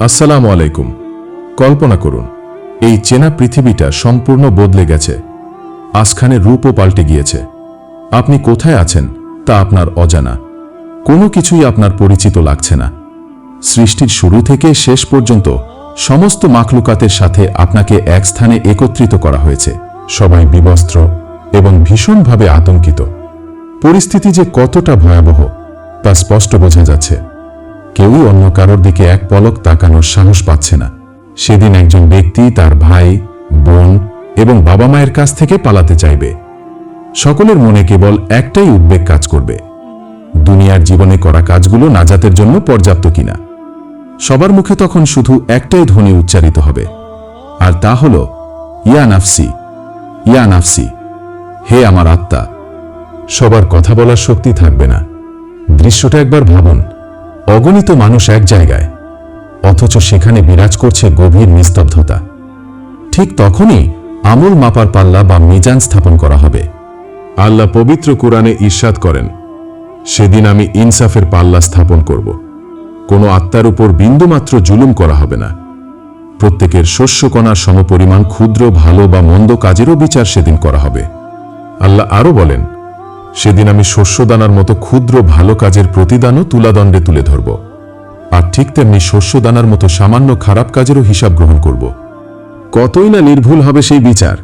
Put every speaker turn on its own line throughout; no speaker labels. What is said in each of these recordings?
আসসালামু আলাইকুম। কল্পনা করুন, এই চেনা পৃথিবীটা সম্পূর্ণ বদলে গেছে। আসখানে রূপও পাল্টে গিয়েছে। আপনি কোথায় আছেন তা আপনার অজানা। কোনো কিছুই আপনার পরিচিত লাগছে না। সৃষ্টির শুরু থেকে শেষ পর্যন্ত সমস্ত মাখলুকাতের সাথে আপনাকে এক স্থানে একত্রিত করা হয়েছে। সবাই বিবস্ত্র এবং ভীষণভাবে আতঙ্কিত। পরিস্থিতি যে কতটা ভয়াবহ, তা স্পষ্ট বোঝা যাচ্ছে। কেউই অন্য কারোর দিকে এক পলক তাকানোর সাহস পাচ্ছে না। সেদিন একজন ব্যক্তি তার ভাই, বোন এবং বাবা মায়ের কাছ থেকে পালাতে চাইবে। সকলের মনে কেবল একটাই উদ্বেগ কাজ করবে। দুনিয়ার জীবনে করা কাজগুলো নাজাতের জন্য পর্যাপ্ত কিনা। সবার মুখে তখন শুধু একটাই ধ্বনি উচ্চারিত হবে। আর তা হল, ইয়া নাফসি ইয়া নাফসি, হে আমার আত্মা। সবার কথা বলার শক্তি থাকবে না। দৃশ্যটা একবার ভাবুন। অগণিত মানুষ এক জায়গায়, অথচ সেখানে বিরাজ করছে গভীর নিস্তব্ধতা। ঠিক তখনই আমল মাপার পাল্লা বা মিজান স্থাপন করা হবে। আল্লাহ পবিত্র কোরআনে ঈর্ষাদ করেন, সেদিন আমি ইনসাফের পাল্লা স্থাপন করব। কোনো আত্মার উপর বিন্দুমাত্র জুলুম করা হবে না। প্রত্যেকের শস্যকণার সমপরিমাণ ক্ষুদ্র, ভালো বা মন্দ কাজেরও বিচার সেদিন করা হবে। আল্লাহ আরও বলেন সেদিন আমি শস্যদানার মতো ক্ষুদ্র ভালো কাজের প্রতিদানও তুলাদণ্ডে তুলে ধরব। আর ঠিক তেমনি শস্যদানার মতো সামান্য খারাপ কাজেরও হিসাব গ্রহণ করব। কতই না নির্ভুল হবে সেই বিচার।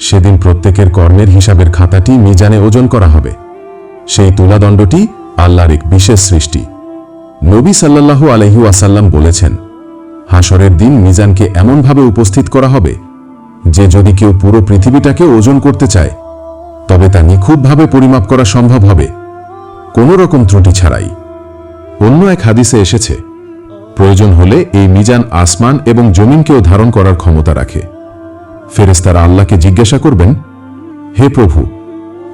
সেদিন প্রত্যেকের কর্মের হিসাবের খাতাটি মিজানে ওজন করা হবে। সেই তুলাদণ্ডটি আল্লাহর এক বিশেষ সৃষ্টি। নবী সাল্লাল্লাহু আলহি আসাল্লাম বলেছেন হাসরের দিন মিজানকে এমনভাবে উপস্থিত করা হবে যে যদি কেউ পুরো পৃথিবীটাকে ওজন করতে চায় তবে তা নিখুঁতভাবে পরিমাপ করা সম্ভব হবে। কোনো রকম ত্রুটি ছাড়াই। অন্য এক হাদিসে এসেছে, প্রয়োজন হলে এই মিজান আসমান এবং জমিনকেও ধারণ করার ক্ষমতা রাখে। ফেরেস্তারা আল্লাহকে জিজ্ঞাসা করবেন, হে প্রভু,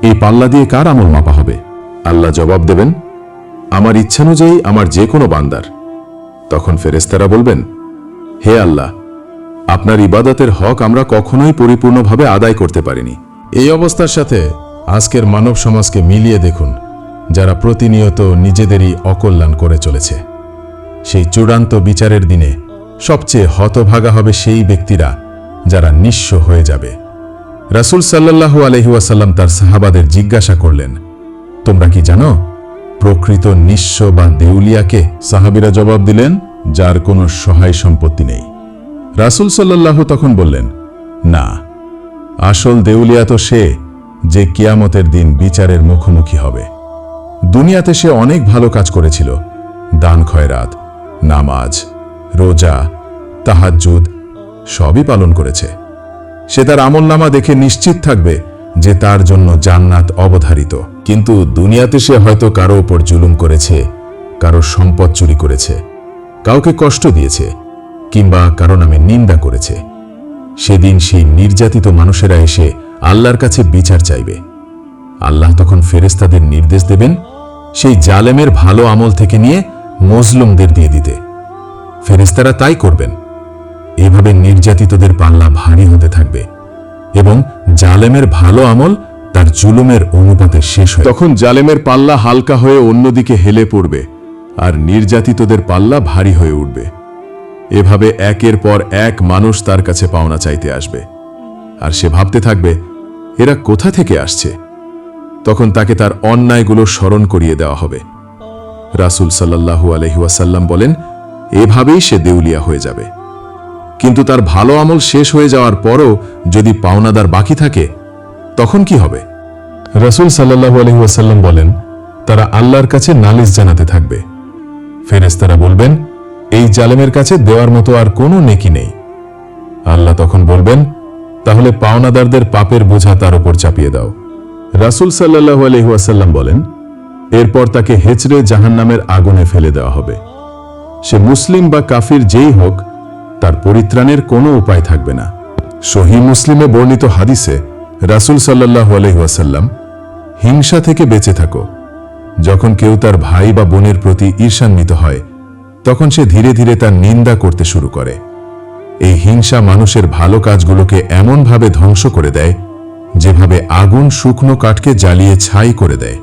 এই পাল্লা দিয়ে কার আমল মাপা হবে? আল্লাহ জবাব দেবেন, আমার ইচ্ছানুযায়ী আমার যে কোনো বান্দার। তখন ফেরেস্তারা বলবেন, হে আল্লাহ, আপনার ইবাদতের হক আমরা কখনোই পরিপূর্ণভাবে আদায় করতে পারিনি। এই অবস্থার সাথে আজকের মানব সমাজকে মিলিয়ে দেখুন, যারা প্রতিনিয়ত নিজেদেরই অকল্যাণ করে চলেছে। সেই চূড়ান্ত বিচারের দিনে সবচেয়ে হতভাগা হবে সেই ব্যক্তিরা যারা নিঃস্ব হয়ে যাবে। রাসূল সাল্লাল্লাহু আলহিউসাল্লাম তার সাহাবাদের জিজ্ঞাসা করলেন, তোমরা কি জানো, প্রকৃত নিঃস্ব বা দেউলিয়াকে সাহাবিরা জবাব দিলেন, যার কোনো সহায় সম্পত্তি নেই? রাসূল সাল্লাল্লাহু তখন বললেন, না আসল দেউলিয়া তো সে যে কিয়ামতের দিন বিচারের মুখোমুখি হবে। দুনিয়াতে সে অনেক ভালো কাজ করেছিল। দান খয়রাত, নামাজ, রোজা, তাহাজ্জুদ, সবই পালন করেছে। সে তার আমলনামা দেখে নিশ্চিত থাকবে যে তার জন্য জান্নাত অবধারিত। কিন্তু দুনিয়াতে সে হয়তো কারও ওপর জুলুম করেছে, কারও সম্পদ চুরি করেছে, কাউকে কষ্ট দিয়েছে, কিংবা কারও নামে নিন্দা করেছে। সেদিন সেই নির্যাতিত মানুষেরা এসে আল্লাহর কাছে বিচার চাইবে। আল্লাহ তখন ফেরেস্তাদের নির্দেশ দেবেন, সেই জালেমের ভালো আমল থেকে নিয়ে মজলুমদের দিয়ে দিতে। ফেরেস্তারা তাই করবেন। এভাবে নির্যাতিতদের পাল্লা ভারী হতে থাকবে এবং জালেমের ভালো আমল তার জুলুমের অনুপাতে শেষ হয় তখন জালেমের পাল্লা হালকা হয়ে অন্যদিকে হেলে পড়বে আর নির্যাতিতদের পাল্লা ভারী হয়ে উঠবে। এভাবে একের পর এক মানুষ তার কাছে পাওনা চাইতে আসবে। আর সে ভাবতে থাকবে, এরা কোথা থেকে আসছে? তখন তাকে তার অন্যায়গুলো স্মরণ করিয়ে দেওয়া হবে। রাসুল সাল্লাহু আলহিউসাল্লাম বলেন, এভাবেই সে দেউলিয়া হয়ে যাবে। কিন্তু তার ভালো আমল শেষ হয়ে যাওয়ার পরও যদি পাওনাদার বাকি থাকে, তখন কি হবে? রসুল সাল্লাহু আলহিউসাল্লাম বলেন, তারা আল্লাহর কাছে নালিশ জানাতে থাকবে। ফেরেস্তারা বলবেন এই জালেমের কাছে দেওয়ার মতো আর কোনো নেকি নেই। আল্লাহ তখন বলবেন, তাহলে পাওনাদারদের পাপের বোঝা তার উপর চাপিয়ে দাও। রাসুল সাল্লাহু আলহিহাসাল্লাম বলেন, এরপর তাকে হেচড়ে জাহান্নামের আগুনে ফেলে দেওয়া হবে। সে মুসলিম বা কাফির যেই হোক, তার পরিত্রাণের কোনো উপায় থাকবে না। সহি মুসলিমে বর্ণিত হাদিসে রাসুল সাল্লাহু আলহিহাসাল্লাম হিংসা থেকে বেঁচে থাকো। যখন কেউ তার ভাই বা বোনের প্রতি ঈর্ষান্বিত হয় তখন সে ধীরে ধীরে তার নিন্দা করতে শুরু করে। এই হিংসা মানুষের ভালো কাজগুলোকে এমনভাবে ধ্বংস করে দেয়, যেভাবে আগুন শুকনো কাঠকে জ্বালিয়ে ছাই করে দেয়।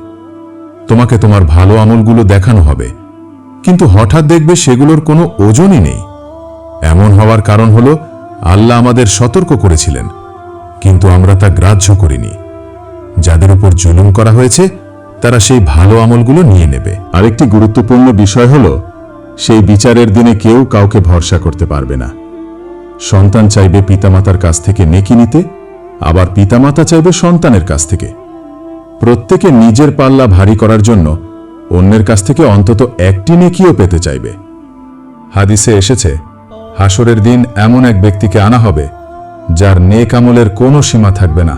তোমাকে তোমার ভালো আমলগুলো দেখানো হবে, কিন্তু হঠাৎ দেখবে সেগুলোর কোনো ওজনই নেই। এমন হওয়ার কারণ হল, আল্লাহ আমাদের সতর্ক করেছিলেন, কিন্তু আমরা তা গ্রাহ্য করিনি। যাদের উপর জুলুম করা হয়েছে, তারা সেই ভালো আমলগুলো নিয়ে নেবে। আরেকটি গুরুত্বপূর্ণ বিষয় হল সেই বিচারের দিনে কেউ কাউকে ভরসা করতে পারবে না। সন্তান চাইবে পিতামাতার কাছ থেকে নেকি নিতে, আবার পিতামাতা চাইবে সন্তানের কাছ থেকে। প্রত্যেকে নিজের পাল্লা ভারী করার জন্য অন্যের কাছ থেকে অন্তত একটি নেকিও পেতে চাইবে। হাদিসে এসেছে, হাসরের দিন এমন এক ব্যক্তিকে আনা হবে, যার নেক আমলের কোনো সীমা থাকবে না।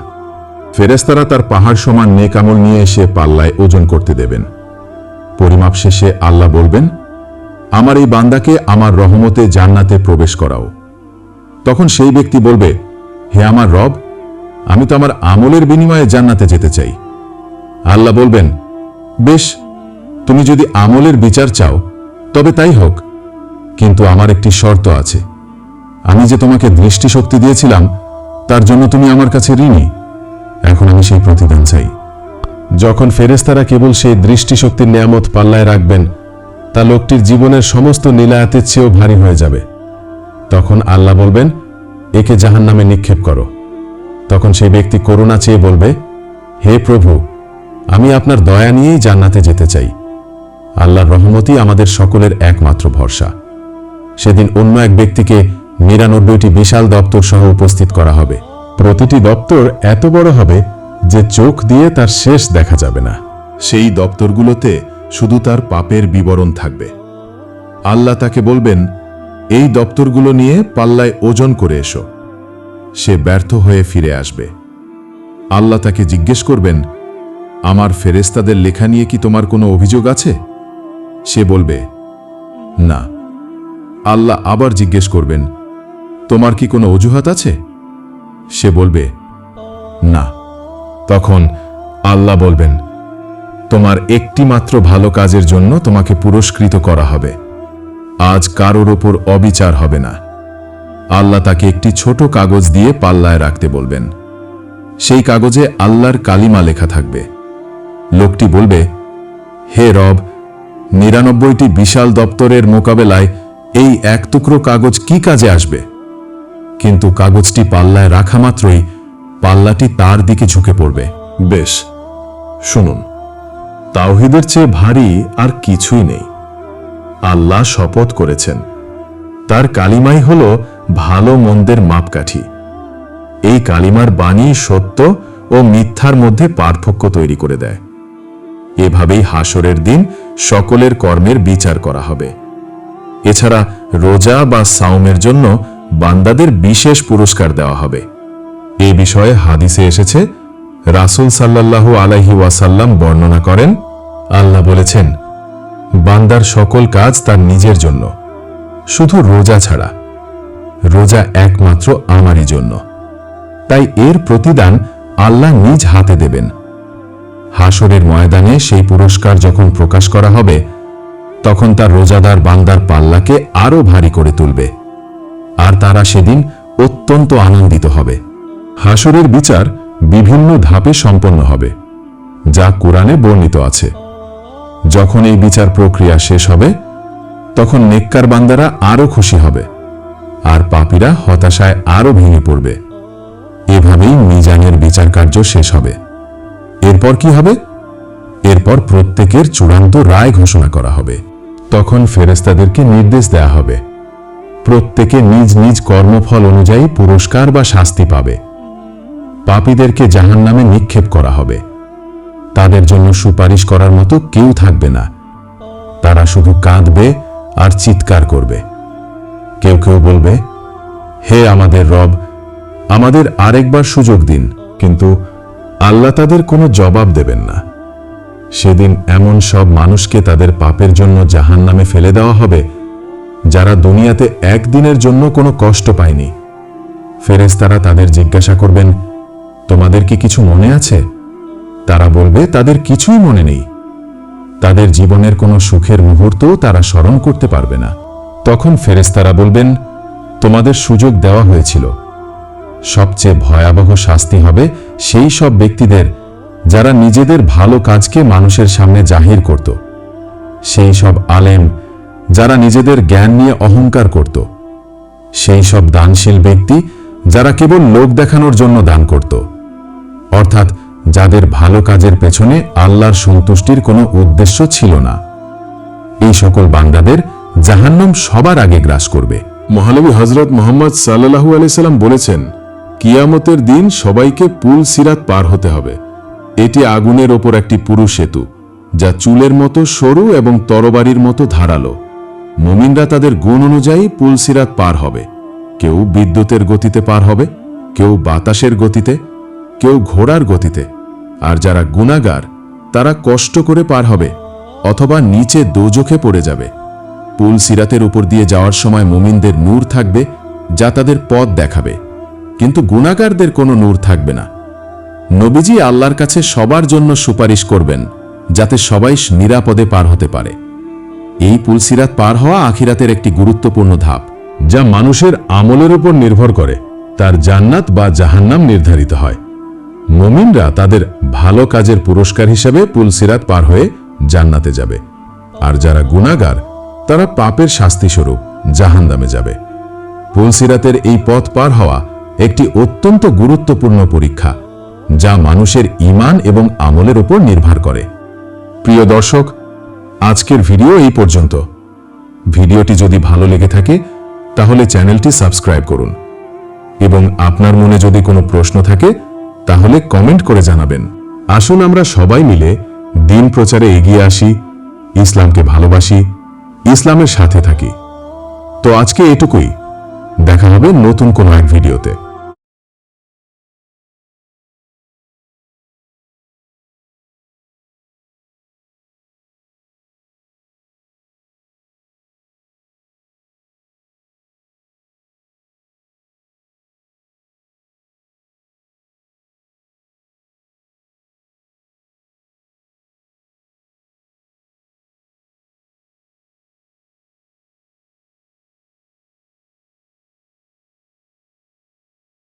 ফেরেস্তারা তার পাহাড় সমান নেক আমল নিয়ে এসে পাল্লায় ওজন করতে দেবেন। পরিমাপ শেষে আল্লাহ বলবেন আমার এই বান্দাকে আমার রহমতে জান্নাতে প্রবেশ করাও। তখন সেই ব্যক্তি বলবে, হে আমার রব, আমি তো আমার আমলের বিনিময়ে জান্নাতে যেতে চাই। আল্লাহ বলবেন, বেশ, তুমি যদি আমলের বিচার চাও, তবে তাই হোক, কিন্তু আমার একটি শর্ত আছে। আমি যে তোমাকে দৃষ্টিশক্তি দিয়েছিলাম, তার জন্য তুমি আমার কাছে ঋণী। এখন আমি সেই প্রতিদান চাই। যখন ফেরেস্তারা কেবল সেই দৃষ্টিশক্তির নিয়ামত পাল্লায় রাখবেন তা লোকটির জীবনের সমস্ত নীলায়াতের চেয়েও ভারী হয়ে যাবে। তখন আল্লাহ বলবেন, একে জাহান নামে নিক্ষেপ করো। তখন সেই ব্যক্তি করুণা চেয়ে বলবে, হে প্রভু, আমি আপনার দয়া নিয়েই জান্নাতে যেতে চাই। আল্লাহর রহমতই আমাদের সকলের একমাত্র ভরসা। সেদিন অন্য এক ব্যক্তিকে নিরানব্বইটি বিশাল দপ্তর সহ উপস্থিত করা হবে। প্রতিটি দপ্তর এত বড় হবে যে চোখ দিয়ে তার শেষ দেখা যাবে না। সেই দপ্তরগুলোতে শুধু তার পাপের বিবরণ থাকবে। আল্লাহ তাকে বলবেন, এই দপ্তরগুলো নিয়ে পাল্লায় ওজন করে এসো। সে ব্যর্থ হয়ে ফিরে আসবে। আল্লাহ তাকে জিজ্ঞেস করবেন, আমার ফেরেস্তাদের লেখা নিয়ে কি তোমার কোনো অভিযোগ আছে? সে বলবে, না। আল্লাহ আবার জিজ্ঞেস করবেন, তোমার কি কোনো অজুহাত আছে? সে বলবে, না। তখন আল্লাহ বলবেন তোমার একটি মাত্র ভালো কাজের জন্য তোমাকে পুরস্কৃত করা হবে। আজ কারোর ওপর অবিচার হবে না। আল্লাহ তাকে একটি ছোট কাগজ দিয়ে পাল্লায় রাখতে বলবেন। সেই কাগজে আল্লাহর কালিমা লেখা থাকবে। লোকটি বলবে, হে রব, নিরানব্বইটি বিশাল দপ্তরের মোকাবেলায় এই এক টুকরো কাগজ কি কাজে আসবে? কিন্তু কাগজটি পাল্লায় রাখা মাত্রই পাল্লাটি তার দিকে ঝুঁকে পড়বে। বেশ, শুনুন। তাওহিদের চেয়ে ভারী আর কিছুই নেই। আল্লাহ শপথ করেছেন। তার কালিমাই হল ভালো মন্দের মাপকাঠি। এই কালিমার বাণী সত্য ও মিথ্যার মধ্যে পার্থক্য তৈরি করে দেয়। এভাবেই হাসরের দিন সকলের কর্মের বিচার করা হবে। এছাড়া রোজা বা সাওমের জন্য বান্দাদের বিশেষ পুরস্কার দেওয়া হবে। এ বিষয়ে হাদিসে এসেছে, রাসুল সাল্লাল্লাহু আলাইহি ওয়াসাল্লাম বর্ণনা করেন আল্লাহ বলেছেন, বান্দার সকল কাজ তার নিজের জন্য, শুধু রোজা ছাড়া। রোজা একমাত্র আমারই জন্য। তাই এর প্রতিদান আল্লাহ নিজ হাতে দেবেন। হাসরের ময়দানে সেই পুরস্কার যখন প্রকাশ করা হবে, তখন তার রোজাদার বান্দার পাল্লাকে আরও ভারী করে তুলবে। আর তারা সেদিন অত্যন্ত আনন্দিত হবে। হাসরের বিচার বিভিন্ন ধাপে সম্পন্ন হবে, যা কোরআনে বর্ণিত আছে। যখন এই বিচার প্রক্রিয়া শেষ হবে, তখন নেককার বান্দারা আরও খুশি হবে, আর পাপীরা হতাশায় আরও ভেঙে পড়বে। এভাবেই মিজানের বিচার কার্য শেষ হবে। এরপর কি হবে? এরপর প্রত্যেকের চূড়ান্ত রায় ঘোষণা করা হবে। তখন ফেরেস্তাদেরকে নির্দেশ দেয়া হবে। প্রত্যেকে নিজ নিজ কর্মফল অনুযায়ী পুরস্কার বা শাস্তি পাবে। পাপীদেরকে জাহান নামে নিক্ষেপ করা হবে। তাদের জন্য সুপারিশ করার মতো কেউ থাকবে না। তারা শুধু কাঁদবে আর চিৎকার করবে। কেউ কেউ বলবে, হে আমাদের রব, আমাদের আরেকবার সুযোগ দিন, কিন্তু আল্লাহ তাদের কোনো জবাব দেবেন না। সেদিন এমন সব মানুষকে তাদের পাপের জন্য জাহান নামে ফেলে দেওয়া হবে, যারা দুনিয়াতে একদিনের জন্য কোনো কষ্ট পায়নি। ফেরেশতারা তাদের জিজ্ঞাসা করবেন, তোমাদের কি কিছু মনে আছে? তারা বলবে, তাদের কিছুই মনে নেই। তাদের জীবনের কোনো সুখের মুহূর্তও তারা স্মরণ করতে পারবে না। তখন ফেরেশতারা বলবেন, তোমাদের সুযোগ দেওয়া হয়েছিল। সবচেয়ে ভয়াবহ শাস্তি হবে সেই সব ব্যক্তিদের যারা নিজেদের ভালো কাজকে মানুষের সামনে জাহির করত। সেই সব আলেম যারা নিজেদের জ্ঞান নিয়ে অহংকার করত। সেই সব দানশীল ব্যক্তি যারা কেবল লোক দেখানোর জন্য দান করত। অর্থাৎ যাদের ভালো কাজের পেছনে আল্লাহর সন্তুষ্টির কোনো উদ্দেশ্য ছিল না। এই সকল বান্দাদের জাহান্নাম সবার আগে গ্রাস করবে।
মহানবী হজরত মোহাম্মদ সাল্লাহু আলাইসাল্লাম বলেছেন, কিয়ামতের দিন সবাইকে পুল সিরাত পার হতে হবে। এটি আগুনের ওপর একটি পুরু সেতু, যা চুলের মতো সরু এবং তরবারির মতো ধারালো। মুমিনরা তাদের গুণ অনুযায়ী পুল সিরাত পার হবে। কেউ বিদ্যুতের গতিতে পার হবে, কেউ বাতাসের গতিতে, কেউ ঘোড়ার গতিতে। আর যারা গুণাগার তারা কষ্ট করে পার হবে, অথবা নিচে দোজখে পড়ে যাবে। পুল সিরাতের উপর দিয়ে যাওয়ার সময় মুমিনদের নূর থাকবে, যা তাদের পথ দেখাবে। কিন্তু গুণাগারদের কোনো নূর থাকবে না। নবীজি আল্লাহর কাছে সবার জন্য সুপারিশ করবেন, যাতে সবাই নিরাপদে পার হতে পারে। এই পুলসিরাত পার হওয়া আখিরাতের একটি গুরুত্বপূর্ণ ধাপ,
যা মানুষের আমলের উপর নির্ভর করে, তার জান্নাত বা জাহান্নাম নির্ধারিত হয়। মুমিনরা তাদের ভালো কাজের পুরস্কার হিসেবে পুলসিরাত পার হয়ে জান্নাতে যাবে। আর যারা গুণাগার তারা পাপের শাস্তি শাস্তিস্বরূপ জাহান্নামে যাবে। পুলসিরাতের এই পথ পার হওয়া একটি অত্যন্ত গুরুত্বপূর্ণ পরীক্ষা, যা মানুষের ঈমান এবং আমলের উপর নির্ভর করে। প্রিয় দর্শক, আজকের ভিডিও এই পর্যন্ত। ভিডিওটি যদি ভালো লেগে থাকে, তাহলে চ্যানেলটি সাবস্ক্রাইব করুন। এবং আপনার মনে যদি কোনো প্রশ্ন থাকে তাহলে কমেন্ট করে জানাবেন। আসুন আমরা সবাই মিলে দিন প্রচারে এগিয়ে আসি, ইসলামকে ভালোবাসি, ইসলামের সাথে থাকি। তো আজকে এটুকুই। দেখা হবে নতুন কোনো এক ভিডিওতে